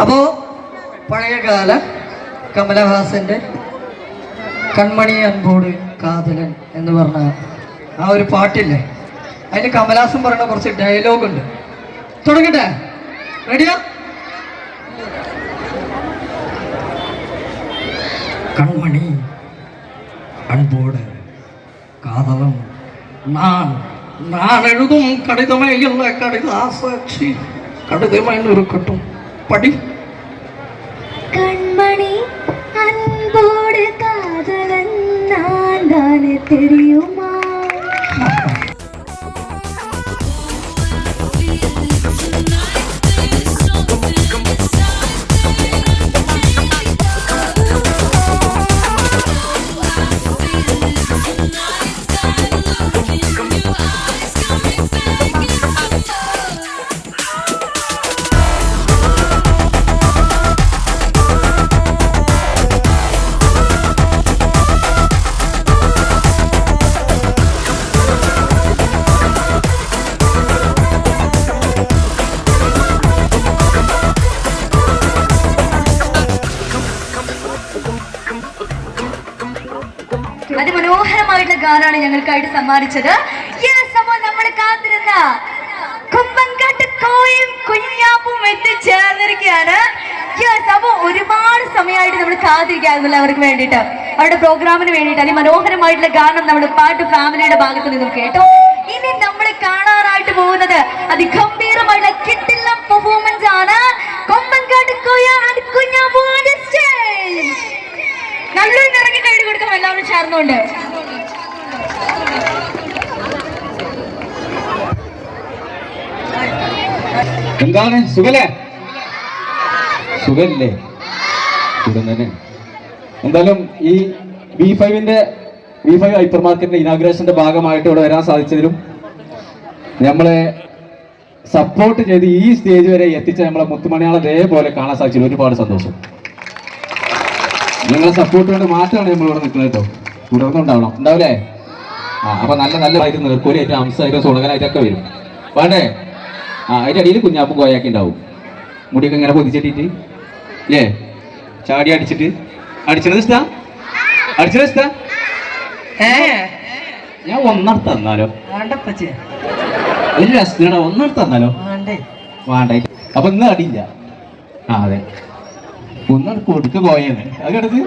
അപ്പോൾ പഴയകാല കമലഹാസന്റെ കൺമണി അൻപോട് കാതലൻ എന്ന് പറഞ്ഞ ആ ഒരു പാട്ടില്ലേ അതിൽ കമലഹാസൻ പറയുന്ന കുറച്ച് ഡയലോഗ് ഉണ്ട് തുടങ്ങട്ടെ റെഡിയാ கண்மணி அன்போடு காதலம் நான் நான் எழுதும் கடிதமே இல்லை கடிதாசாட்சி கடிதமே இருக்கட்டும் പടി. കൺമണി അൻപോട് കാതലെന്നാൽ ഞാൻ തന്നെ തെരി അതിമനോഹരമായിട്ടുള്ള ഗാനാണ് ഞങ്ങൾക്കായിട്ട് സമ്മാനിച്ചത്. നമ്മൾ കാത്തിരുന്ന കുമ്പങ്കാട്ട് കോയും കുഞ്ഞാപ്പും എത്തിച്ചേർന്നിരിക്കുകയാണ് അപ്പോൾ ഒരുപാട് സമയമായിട്ട് നമ്മൾ കാത്തിരിക്കാറുണ്ടല്ലോ അവർക്ക് വേണ്ടിയിട്ട്. അവരുടെ പ്രോഗ്രാമിന് വേണ്ടിയിട്ട് അതിമനോഹരമായിട്ടുള്ള ഗാനം നമ്മുടെ പാട്ട് ഫാമിലിയുടെ ഭാഗത്ത് നിന്നും കേട്ടോ. ഇനി നമ്മൾ കാണാറായിട്ട് പോകുന്നത് അതിഗംഭീരമായിട്ടുള്ള എന്താണ്? സുഖല്ലേ? സുഖല്ലേ? സുഖം തന്നെ. എന്തായാലും ഈ വി ഫൈവിന്റെ വി ഫൈവ് ഹൈപ്പർ മാർക്കറ്റിന്റെ ഇനാഗ്രേഷന്റെ ഭാഗമായിട്ട് ഇവിടെ വരാൻ സാധിച്ചതിലും നമ്മളെ സപ്പോർട്ട് ചെയ്ത് ഈ സ്റ്റേജ് വരെ എത്തിച്ച നമ്മളെ മുത്തുമണിയാളെ അതേപോലെ കാണാൻ സാധിച്ചു ഒരുപാട് സന്തോഷം. നിങ്ങളെ സപ്പോർട്ട് കൊണ്ട് മാത്രമാണ് നമ്മൾ ഇവിടെ നിൽക്കുന്നത് കേട്ടോ. തുടർന്നുണ്ടാവണം. ഉണ്ടാവില്ലേ ആ അപ്പൊ നല്ല നല്ല ആയിട്ട് ഏറ്റവും അംശമായിട്ടും സുണകനായിട്ടൊക്കെ വരും. വേണ്ടേ? ആ അതിന്റെ അടിയിൽ കുഞ്ഞാപ്പും കോയാക്കി ഉണ്ടാവും. മുടിയൊക്കെ ഇങ്ങനെ പൊതിച്ചിട്ടിട്ട്. അല്ലേ ചാടി അടിച്ചിട്ട്. അടിച്ചത് ഇഷ്ടാ? അടിച്ചത് ഇഷ്ടാ? ഏ? ഞാൻ ഒന്നെടുത്ത് തന്നാലോ. ഒരു രസത്തിനടാ ഒന്നെടുത്ത് തന്നാലോ. വേണ്ടേ. അപ്പൊ ഇന്ന് അടിയില്ല. ആ അതെ. ഒന്നാണ് കൊടുക്ക് പോയത് അതെടുത്ത്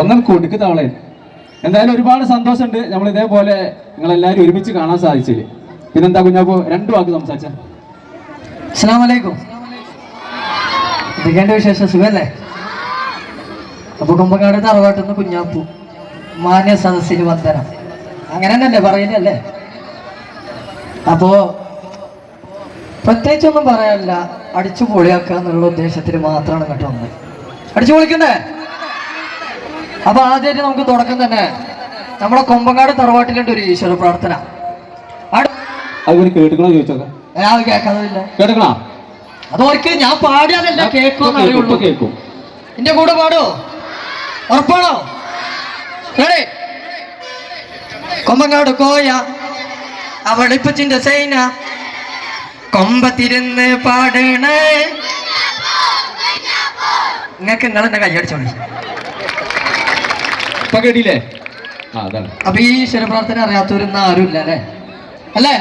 ഒന്നാണ് കൊടുക്ക് തവളെ എന്തായാലും ഒരുപാട് സന്തോഷമുണ്ട്. നമ്മൾ ഇതേപോലെ നിങ്ങളെല്ലാവരും ഒരുമിച്ച് കാണാൻ സാധിച്ചില്ലേ പിന്നെന്താ കുഞ്ഞാപ്പോ രണ്ടു വാക്ക് സംസാരിച്ച. വിശേഷം? സുഖല്ലേ? അപ്പൊ കുമ്പക്കാട് തറവാട്ടുന്ന കുഞ്ഞാപ്പു മാന്യ സദസ്സിന് വന്ദനം. അങ്ങനെ തന്നെയല്ലേ പറയുന്നല്ലേ അപ്പോ പ്രത്യേകിച്ചൊന്നും പറയാനില്ല. അടിച്ചു പൊളിയാക്കുക എന്നുള്ള ഉദ്ദേശത്തിൽ മാത്രമാണ് കേട്ടോ വന്നത്. അടിച്ചു പൊളിക്കണ്ടേ? അപ്പൊ ആദ്യമായിട്ട് നമുക്ക് തുടക്കം തന്നെ. നമ്മുടെ കൊമ്പങ്ങാട് തറവാട്ടിലുണ്ട് ഒരു ഈശ്വര പ്രാർത്ഥന. അതുപോലെ കേട്ടുക്കണോ ചോദിച്ചോക്കെ ഞാൻ കേട്ടുക്കണോ? അതോർക്ക് ഞാൻ പാടിയതല്ല കേൾക്കുമെന്ന് അറിയുള്ളൂ. കേൾക്കും എന്റെ കൂടെ പാടോ? ഉറപ്പാണോ? റെഡി? കൊമ്പങ്ങാട് കോയ അവളിപ്പച്ചിന്റെ സൈന. കൊമ്പത്തിരുന്ന് പാടണേ. നിങ്ങൾക്ക് നിങ്ങൾ എന്നെ കൈയടിച്ചോളി ഇപ്പൊ കേട്ടില്ലേ? അപ്പൊ ഈ ഈശ്വര പ്രാർത്ഥന അറിയാത്തവരൊന്നും ആരുമില്ല അല്ലേ? അല്ലേ?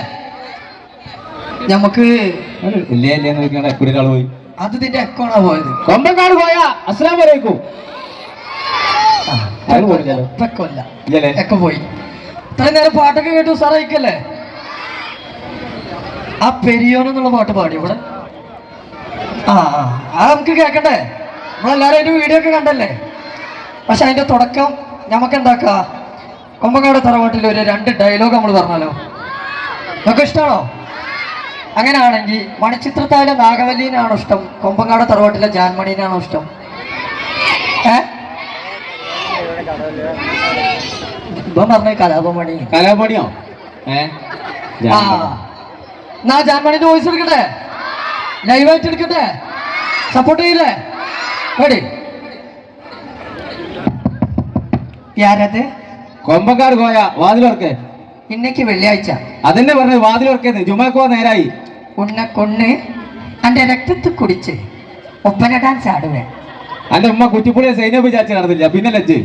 നമുക്ക് ഇല്ലേ ഇല്ലേ ചോദിക്കണ എക്കൂടി ഒരാൾ പോയി. അത് നിന്റെ എക്കോണാ പോയത്? കൊമ്പങ്കാട് പോയ അസ്ലാം വരേക്കും അയാൾ പോയില്ലല്ലോ ഇപ്പൊ എക്കോല്ല ഇല്ലല്ലേ? ഒക്കെ പോയി. ഇത്രയും നേരം പാട്ടൊക്കെ കേട്ടു സാറായിക്കല്ലേ ആ പെരിയോൻ എന്നുള്ള പാട്ട് പാടി ഇവിടെ. ആ ആ നമുക്ക് കേക്കണ്ടേ? നമ്മളെല്ലാരും അതിന്റെ വീഡിയോ ഒക്കെ കണ്ടല്ലേ? പക്ഷെ അതിന്റെ തുടക്കം നമുക്ക് എന്താക്കാ? കൊമ്പങ്ങാട് തറവാട്ടിൽ ഒരു രണ്ട് ഡയലോഗ് നമ്മൾ പറഞ്ഞാലോ? നമുക്ക് ഇഷ്ടമാണോ അങ്ങനെയാണെങ്കിൽ മണിച്ചിത്രത്താലെ നാഗവല്ലീനാണോ ഇഷ്ടം? കൊമ്പങ്ങാട് തറവാട്ടിലെ ജാൻമണീനാണോ ഇഷ്ടം? ഏ? ഇപ്പം പറഞ്ഞ കലാപമണി. കലാപണിയോ ഏ? ആ. എന്നാ ജാൻമണിന്റെ വോയിസ് എടുക്കട്ടെ? ലൈവായിട്ട് എടുക്കട്ടെ? സപ്പോർട്ട് ചെയ്യില്ലേ? റെഡി ആരത് കൊമ്പങ്കാട് പോയ വാതിലോർക്കെ ഇന്നേക്ക് വെള്ളിയാഴ്ച. അതന്നെ വാതിൽ ഉറക്കരുത് ജുമാക്കോ നേരായി. ഉണ്ണ കൊണ്ണ് അന്റെ രക്തത്തിൽ കുടിച്ച് ഒപ്പന ഡാൻസ് ആടുവേ അന്റെ ഉമ്മ കുറ്റിപ്പുള്ളിയെ സൈനബ് ചാച്ച നടന്നില്ല. പിന്നെ ലജ്ജ്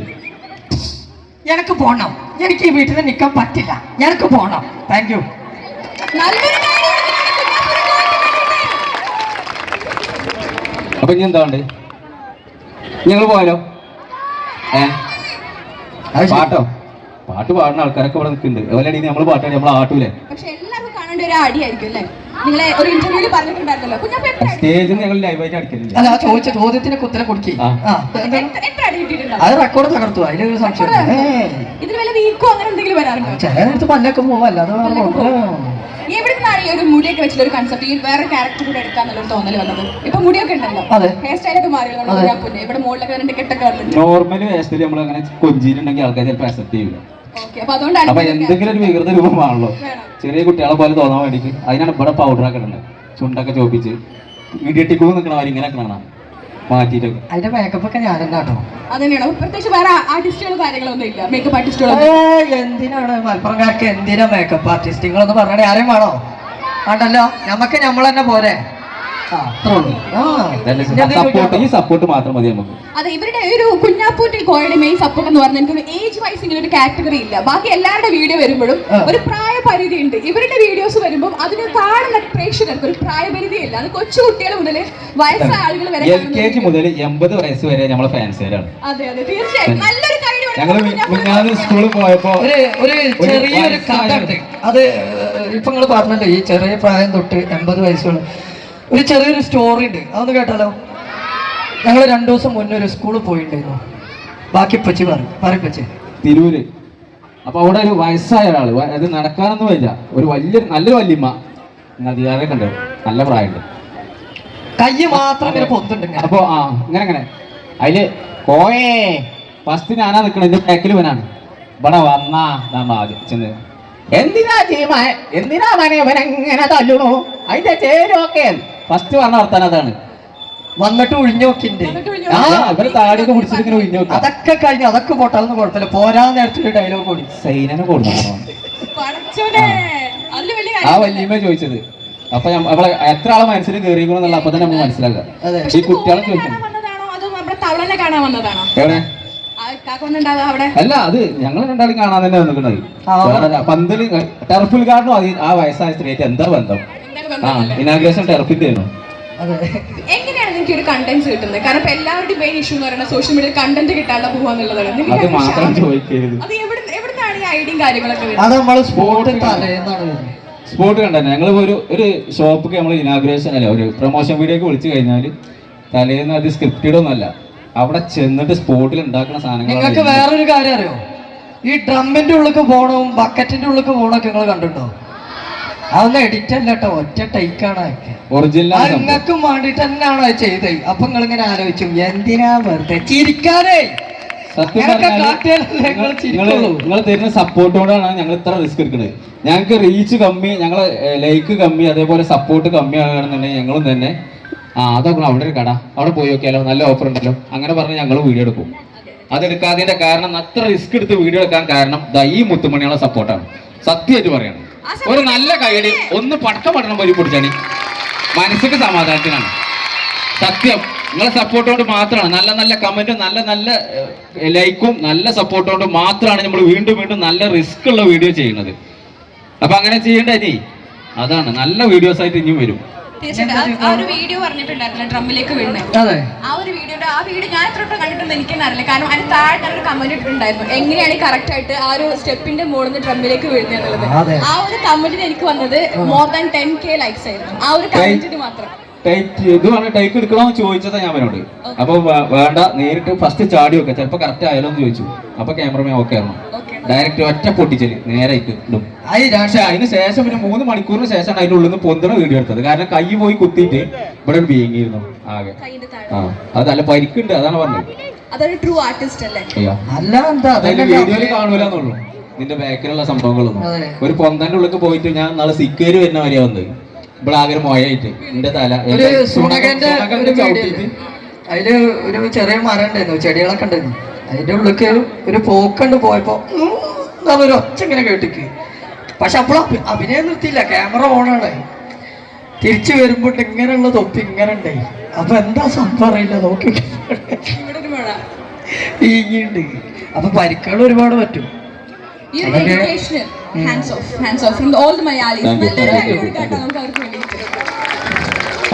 എനിക്ക് പോണം. എനിക്ക് ഈ വീട്ടിൽ നിൽക്കാൻ പറ്റില്ല. എനിക്ക് പോണം. താങ്ക് യു അപ്പൊ ഇനി എന്താ ഉണ്ട് ഞങ്ങൾ പോയാലോ? ഏ? പാട്ടോ? പാട്ട് പാടുന്ന ആൾക്കാരൊക്കെ ഇവിടെ നിൽക്കുന്നുണ്ട്. അതുപോലെ നമ്മൾ പാട്ടാണ് നമ്മൾ ആട്ടൂലേ പക്ഷെ എല്ലാവർക്കും കാണേണ്ട ഒരു അടിയായിരിക്കും അല്ലേ? നിങ്ങളെ ഒരു ഇന്റർവ്യൂവിൽ പറഞ്ഞിട്ടുണ്ടായിരുന്നല്ലോ. സ്റ്റേജിൽ ഞങ്ങൾ ലൈവായിട്ട് അടിക്കലില്ല. അല്ല ആ ചോദിച്ച ചോദ്യത്തിന് ഉത്തരം കൊടുക്കി. എത്ര- അടി കിട്ടിയിട്ടുണ്ടാവും അത് റെക്കോർഡ് തകർത്തു അതിലൊരു സംശയം ഇതിന് വല്ല വീക്കോ അങ്ങനെ എന്തെങ്കിലും വരാറുണ്ടോ? പല്ലൊക്കെ. എവിടുന്നാണ് ഈ ഒരു മുടിയൊക്കെ വെച്ചിട്ട് ഒരു കൺസെപ്റ്റ് ഈ വേറെ ക്യാരക്ടർ കൂടെ എടുക്കാന്നുള്ളൊരു തോന്നൽ വന്നത്? ഇപ്പൊ മുടിയൊക്കെ ഉണ്ടല്ലോ. ഹെയർ സ്റ്റൈലൊക്കെ ഇവിടെ മുകളിലൊക്കെ കെട്ടൊക്കെ നോർമൽ വേഷത്തിൽ നമ്മൾ അങ്ങനെ കൊഞ്ചിയിലുണ്ടെങ്കിൽ ആൾക്കാർ ചിലപ്പോൾ അക്സെപ്റ്റ് ചെയ്യില്ല അപ്പൊ എന്തെങ്കിലും ഒരു വികൃത രൂപമാണല്ലോ. ചെറിയ കുട്ടികളെ പോലെ തോന്നാൻ വേണ്ടിട്ട് അതിനാണ് ഇവിടെ പൗഡർ ഒക്കെ ഇടുന്നത് ചുണ്ടൊക്കെ ചോപ്പിച്ച്. ഇടിയട്ടിക്കൂ നിൽക്കണ ഇങ്ങനെ മാറ്റിയിട്ടൊക്കെ അതിന്റെ മേക്കപ്പ് ഒക്കെ ഞാൻ തന്നെ കേട്ടോ അതന്നെയാണോ. പ്രത്യേകിച്ച് വേറെ ആർട്ടിസ്റ്റുകളോ കാര്യങ്ങളൊന്നും ഇല്ല. മേക്കപ്പ് ആർട്ടിസ്റ്റുകളോ ഏയ്, എന്തിനാണ്? മലപ്പുറംകാർക്ക് എന്തിനാ മേക്കപ്പ് ആർട്ടിസ്റ്റുകളൊന്ന് പറഞ്ഞാൽ ആരെയും വേണോ? ആണ്ടല്ലോ നമുക്ക് നമ്മൾ തന്നെ പോരെ. സപ്പോർട്ട്? ഈ സപ്പോർട്ട് മാത്രം മതി നമുക്ക്. അതെ ഇവരുടെ ഒരു കുഞ്ഞാപ്പൂട്ടി കോയുടെ മെയിൻ സപ്പോർട്ട് എന്ന് പറഞ്ഞാൽ എനിക്ക് ഏജ് വൈസ് ഇങ്ങനെ ഒരു കാറ്റഗറി ഇല്ല. ബാക്കി എല്ലാവരുടെ വീഡിയോ വരുമ്പോഴും ഒരു പ്രായപരിധി ഉണ്ട് ഇവരുടെ വീഡിയോസ് വരുമ്പോൾ അതിന് കാണുന്ന പ്രേക്ഷകർക്ക് ഒരു പ്രായപരിധി ഇല്ല അത് കൊച്ചു കുട്ടികൾ മുതൽ വയസ്സായ ആളുകൾ വരെ എൽ കെ ജി മുതൽ എൺപത് വയസ്സ് വരെ നമ്മളെ ഫാൻസുകാരാണ് അതെ അതെ തീർച്ചയായും. നല്ലൊരു മിഞ്ഞാന്ന് സ്കൂളിൽ പോയപ്പോ ഒരു ചെറിയൊരു അത് ഇപ്പൊ നിങ്ങൾ പറഞ്ഞിട്ടുണ്ട് ഈ ചെറിയ പ്രായം തൊട്ട് എൺപത് വയസ്സുള്ള ഒരു ചെറിയൊരു സ്റ്റോറി ഉണ്ട്. അതൊന്ന് കേട്ടാലോ? ഞങ്ങൾ രണ്ടു ദിവസം മുന്നേ ഒരു സ്കൂളിൽ പോയിട്ടുണ്ടായിരുന്നു ബാക്കി പച്ചി പറയും. പറയപ്പച്ചി തിരൂര്. അപ്പൊ അവിടെ ഒരു വയസ്സായ ഒരാൾ അത് നടക്കാനൊന്നും ഇല്ല ഒരു വലിയ നല്ലൊരു വല്യമ്മ. നിങ്ങൾ കണ്ടു നല്ല പ്രായമുണ്ട്. കൈ മാത്രം ഇങ്ങനെ പൊന്തുണ്ട് ഇങ്ങനെ. അപ്പൊ ആ ഇങ്ങനെ ഇങ്ങനെ. അതിൽ കോയേ ഫസ്റ്റ് ഞാനാ നിൽക്കണം എന്റെ ബാക്കിൽ ഇവനാണ്. ഇവിടെ വന്നാ നമ്മ ആദ്യം ചെന്ന്. എന്തിനാ എന്തിനാ മനെ ഇവൻ എങ്ങനെ തല്ലണു? അതിന്റെ ചേരൊക്കെ ഫസ്റ്റ് പറഞ്ഞ വർത്താനം അതാണ്. വന്നിട്ട് ഒഴിഞ്ഞു നോക്കിണ്ട് ആ ഇവർ താടിയൊക്കെ പിടിച്ചിട്ട് ഇങ്ങനെ ഒഴിഞ്ഞു നോക്കാം അതൊക്കെ കഴിഞ്ഞ് അതൊക്കെ പോട്ടെ അതൊന്നും കുഴപ്പമില്ല. പോരാ നേരത്തെ ഡയലോഗ് കൂടി. സൈനനെ കൊടുക്കണം ആ. വല്യമ്മ ചോദിച്ചത്. അപ്പൊ നമ്മളെ അവളെ എത്ര ആളെ മനസ്സിൽ കയറിക്കണമെന്നുള്ള അപ്പൊ തന്നെ നമ്മൾ മനസ്സിലാക്കുക. ഈ കുട്ടികളെ ചോദിക്കണം. അല്ല അത് ഞങ്ങൾ രണ്ടാളും കാണാൻ തന്നെ വന്നിട്ടുണ്ടായി. പന്തൽ ടർഫിൽ ഗാർഡനും ആ വയസ്സായ സ്ത്രീയായിട്ട് എന്താ ബന്ധം? ഇനാഗ്രേഷൻ ടർഫിന്റെ ആയിരുന്നു എങ്ങനെയാണ് നിങ്ങൾക്ക് ഒരു കണ്ടന്റ് കിട്ടുന്നത്? കാരണം ഇപ്പൊ എല്ലാവരുടെയും മെയിൻ ഇഷ്യൂ എന്ന് പറയുന്നത് സോഷ്യൽ മീഡിയയിൽ കണ്ടന്റ് കിട്ടാതെ പോവാന്നുള്ളതാണ്. അത് നിങ്ങൾക്ക് മാത്രം ചോദിക്കരുത്. അത് എവിടെ എവിടുന്നാണ് ഈ ഐഡിയയും കാര്യങ്ങളൊക്കെ അത് നമ്മൾ സ്പോട്ട് സ്പോട്ട് കണ്ടന്നെ ഞങ്ങൾ ഒരു ഒരു ഷോപ്പിക്ക് നമ്മൾ ഇനാഗ്രേഷൻ അല്ല? ഒരു പ്രൊമോഷൻ വീഡിയോ ഒക്കെ വിളിച്ചു കഴിഞ്ഞാൽ തലേന്ന് അത് സ്ക്രിപ്റ്റഡ് ഒന്നല്ല അവിടെ ചെന്നിട്ട് സ്പോട്ടിൽ ഉണ്ടാക്കുന്ന നിങ്ങൾക്ക് സാധനങ്ങൾ വേറൊരു കാര്യം അറിയോ? ഈ ഡ്രമ്മിന്റെ ഉള്ളിൽ പോണവും ബക്കറ്റിന്റെ ഉള്ളിൽ പോണൊക്കെ നിങ്ങൾ കണ്ടിട്ടുണ്ടോ? അതൊന്നും എഡിറ്റ് അല്ല കേട്ടോ ഒറ്റ ടൈക്കാണ് ഒറിജിനൽ നിങ്ങൾക്കും വേണ്ടിട്ട് തന്നെയാണോ ചെയ്ത് ചെയ്തത്? അപ്പൊ നിങ്ങൾ ഇങ്ങനെ ആലോചിച്ചു എന്തിനാ വെറുതെ ചിരിക്കാനേ നിങ്ങൾ തരുന്ന സപ്പോർട്ട് കൊണ്ടാണ് ഞങ്ങൾ ഇത്ര റിസ്ക് എടുക്കുന്നത് ഞങ്ങൾക്ക് റീച്ച് കമ്മി ഞങ്ങൾ ലൈക്ക് കമ്മി അതേപോലെ സപ്പോർട്ട് കമ്മി ആകുകയാണെന്നുണ്ടെങ്കിൽ ഞങ്ങളും തന്നെ ആ അതൊക്കെ അവിടെ ഒരു കട അവിടെ പോയി നോക്കിയാലോ നല്ല ഓഫർ ഉണ്ടല്ലോ. അങ്ങനെ പറഞ്ഞ് ഞങ്ങൾ വീഡിയോ എടുക്കും. അതെടുക്കാതിന്റെ കാരണം അത്ര റിസ്ക് എടുത്ത് വീഡിയോ എടുക്കാൻ കാരണം ദൈ ഈ മുത്തുമണിയുള്ള സപ്പോർട്ടാണ് സത്യമായിട്ട് പറയണം. ഒരു നല്ല കൈയടി. ഒന്ന് പടക്കം പഠനം പോയി പിടിച്ചാണ് മനസ്സിക്ക് സമാധാനത്തിനാണ്. സത്യം. നിങ്ങളെ സപ്പോർട്ട് കൊണ്ട് മാത്രമാണ്. നല്ല നല്ല കമന്റും നല്ല നല്ല ലൈക്കും നല്ല സപ്പോർട്ട് കൊണ്ട് മാത്രമാണ് നമ്മൾ വീണ്ടും വീണ്ടും നല്ല റിസ്ക് ഉള്ള വീഡിയോ ചെയ്യുന്നത്. അപ്പൊ അങ്ങനെ ചെയ്യേണ്ട ഇനി? അതാണ്. നല്ല വീഡിയോസ് ആയിട്ട് ഇനിയും വരും. തീർച്ചയായിട്ടും. ആ- ഒരു വീഡിയോ പറഞ്ഞിട്ടുണ്ടായിരുന്നില്ല ഡ്രമ്മിലേക്ക് അതെ. ആ ഒരു വീഡിയോയുടെ ആ വീഡിയോ ഞാൻ എത്ര വട്ടം കാരണം അതിന് താഴെ ഒരു കമന്റ് ഇട്ടിട്ടുണ്ടായിരുന്നു. എങ്ങനെയാണ് കറക്റ്റ് ആയിട്ട് ആ ഒരു സ്റ്റെപ്പിന്റെ മുകളിൽ നിന്ന് ഡ്രമ്മിലേക്ക് വീഴുന്നത് എന്നുള്ളത്. അതെ. ആ ഒരു കമന്റിന് എനിക്ക് വന്നത് more than ten K likes ആയിരുന്നു. ആ ഒരു കമന്റിന് മാത്രം. ടൈറ്റ് ഇത് ടൈക്ക് ചോദിച്ചതാ ഞാൻ അവനോട്. അപ്പൊ വേണ്ട നേരിട്ട് ഫസ്റ്റ് ചാടി വെക്കാം. ചിലപ്പോ കറക്റ്റ് ആയാലോ എന്ന് ചോദിച്ചു. അപ്പൊ ക്യാമറമാൻ ഓക്കെ ആയിരുന്നു. ഡയറക്റ്റ് ഒറ്റ പൊട്ടിച്ചൽ. നേരെ ഇട്ടു അത് ആയി പക്ഷെ അതിന് ശേഷം പിന്നെ മൂന്ന് മണിക്കൂറിന് ശേഷമാണ് അതിന്റെ ഉള്ളിൽ നിന്ന് പൊന്തണ വീഡിയോ എടുത്തത്. കാരണം കൈ പോയി കുത്തിയിട്ട് ഇവിടെ ഒരു വീങ്ങിയിരുന്നു ആകെ. കൈന്റെ താഴെ. ആ അത് നല്ല പരിക്കുണ്ട് അതാണ് പറഞ്ഞത്. അതൊരു ട്രൂ ആർട്ടിസ്റ്റ് അല്ലേ? അല്ല എന്താ വീഡിയോയിൽ കാണൂലെന്നുള്ളൂ നിന്റെ ബാക്കിലുള്ള സംഭവങ്ങളൊന്നും. ഒരു പൊന്തന്റെ ഉള്ളിൽ പോയിട്ട് ഞാൻ നാളെ സിക്കേര് വരുന്ന വരെയാ വന്നത്. ഇവിടെ ആകെ ഒരു മൊഴയായിട്ട് എന്റെ തല അതിൽ ഒരു ചെറിയ മരം ഉണ്ടായിരുന്നു ചെടികളൊക്കെ ഉണ്ടായിരുന്നു. അതിന്റെ ഉള്ളിക്ക് ഒരു പോക്കണ്ട് പോയപ്പോ ഉം എന്നൊരു ഒച്ച ഇങ്ങനെ കേട്ടിക്ക്. പക്ഷെ അപ്പോൾ അഭിനയം നിർത്തിയില്ല ക്യാമറ ഓണാണ്. തിരിച്ചു വരുമ്പോൾ ഇങ്ങനെയുള്ള തൊപ്പി ഇങ്ങനെ ഉണ്ടായി അപ്പൊ എന്താ സംഭവം അറിയില്ല നോക്കി. ഒരു ഈങ്ങിണ്ട് അപ്പൊ പരിക്കുകൾ ഒരുപാട് പറ്റും. ഒരു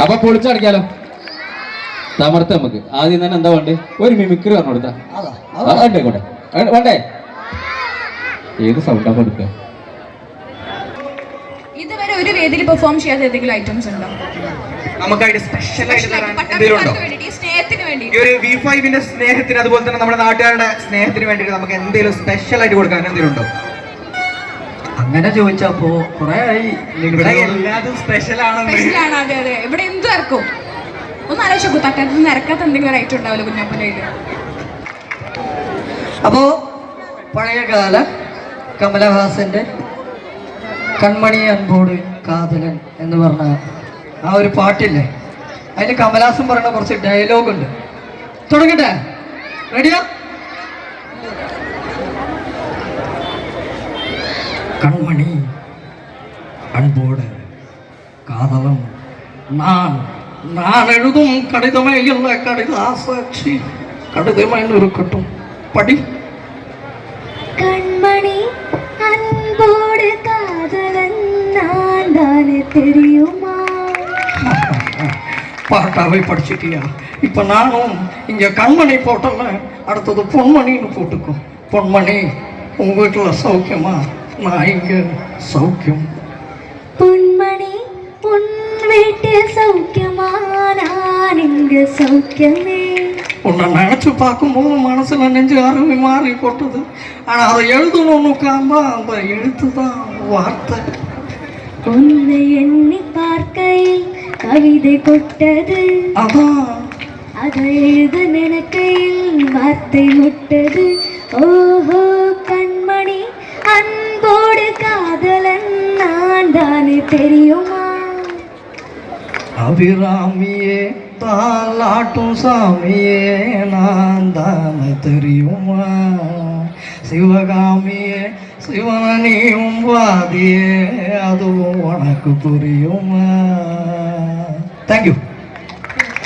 അപ്പൊ പൊളിച്ചടക്കാലോ തമർത്ത നമുക്ക്. ആദ്യം തന്നെ എന്താ വേണ്ടേ? ഒരു മിമിക്രി പറഞ്ഞു കൊടുത്താ. ആ, വേണ്ടേ കൂടെ വേണ്ടേ? ഏത് സൗണ്ടാ കൊടുക്കുക ഇതുവരെ ഒരു വേദിയിൽ പെർഫോം ചെയ്യാത്ത ഏതെങ്കിലും ഐറ്റംസ് ഉണ്ടോ? നമുക്കായിട്ട് സ്പെഷ്യൽ ആയിട്ട് പട്ടാളക്കാർക്ക് ഈ ഒരു വി ഫൈവിന്റെ സ്നേഹത്തിന് അതുപോലെ തന്നെ നമ്മുടെ നാട്ടുകാരുടെ സ്നേഹത്തിന് വേണ്ടിയിട്ട് നമുക്ക് എന്തെങ്കിലും സ്പെഷ്യൽ ആയിട്ട് കൊടുക്കാൻ എന്തെങ്കിലും ഉണ്ടോ? അങ്ങനെ ചോദിച്ചപ്പോ കൊറേ ആയി. ഇവിടെ എല്ലാതും സ്പെഷ്യൽ ആണ് സ്പെഷ്യലാണ് അതെ അതെ. ഇവിടെ എന്ത് ഇറക്കും ഒന്ന് ആലോചിച്ച് നോക്കൂ തട്ടത്തിൽ നിന്ന് ഇറക്കാത്ത എന്തെങ്കിലും ഒരു ഐറ്റം ഉണ്ടാവില്ല കുഞ്ഞാപ്പുലയിൽ അപ്പോ പഴയകാല കമലഹാസന്റെ കൺമണി അൻപോട് കാതലൻ എന്ന് പറഞ്ഞ ആ ഒരു പാട്ടില്ലേ അതിൽ കമലഹാസൻ പറയുന്ന കുറച്ച് ഡയലോഗ് ഉണ്ട് തുടങ്ങട്ടെ റെഡിയാ கண்மணி அன்போடு காதலன் நான் நான் எழுதும் கடிதமே இல்லை கடித ஆசாட்சி கடிதமே இருக்கட்டும். படி. கண்மணி அன்போடு காதலன் நான் தானே தெரியுமா? பாட்டாவே படிச்சிட்டியா? இப்போ நானும் இங்கே கண்மணி போட்டல அடுத்தது பொன்மணின்னு போட்டுக்கோ. பொன்மணி உங்கள் வீட்டில் சௌக்கியமா? நான் இங்கே சௌக்கியம். நான் இங்கு சௌக்கியமே. உன்னை நினச்சி பார்க்கும்போது மனசில் நெஞ்சு அருவி மாறி போட்டது ஆனால் அதை எழுதணும்னு உட்காந்தா அந்த எழுத்து தான் வார்த்தை. உன்னை எண்ணி பார்க்கையில் கவிதை கொட்டது. அதான். அதை எழுத நினைக்கையில் வார்த்தை முட்டது. ஓஹோ கண்மணி அன்போடு காதலன் நான் தானே தெரியுமா? அபிராமியே தாலாட்டும் சாமியே நான் தானே தெரியுமா சிவகாமியே சிவனையும் வாதியே அதுவும் உனக்கு புரியுமா thank you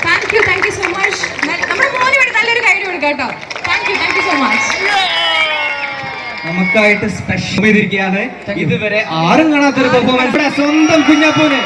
thank you thank you so much നമ്മുടെ മോന് വേണ്ടി നല്ലൊരു കൈഡ് കൊടുക്കാം കേട്ടോ thank you thank you so much നമുക്കായിട്ട് special ചെയ്തിരിക്കുകയാണ് ഇതുവരെ ആരും കാണാത്തൊരു പെർഫോമൻസ് സ്വന്തം കുഞ്ഞാപ്പൂന്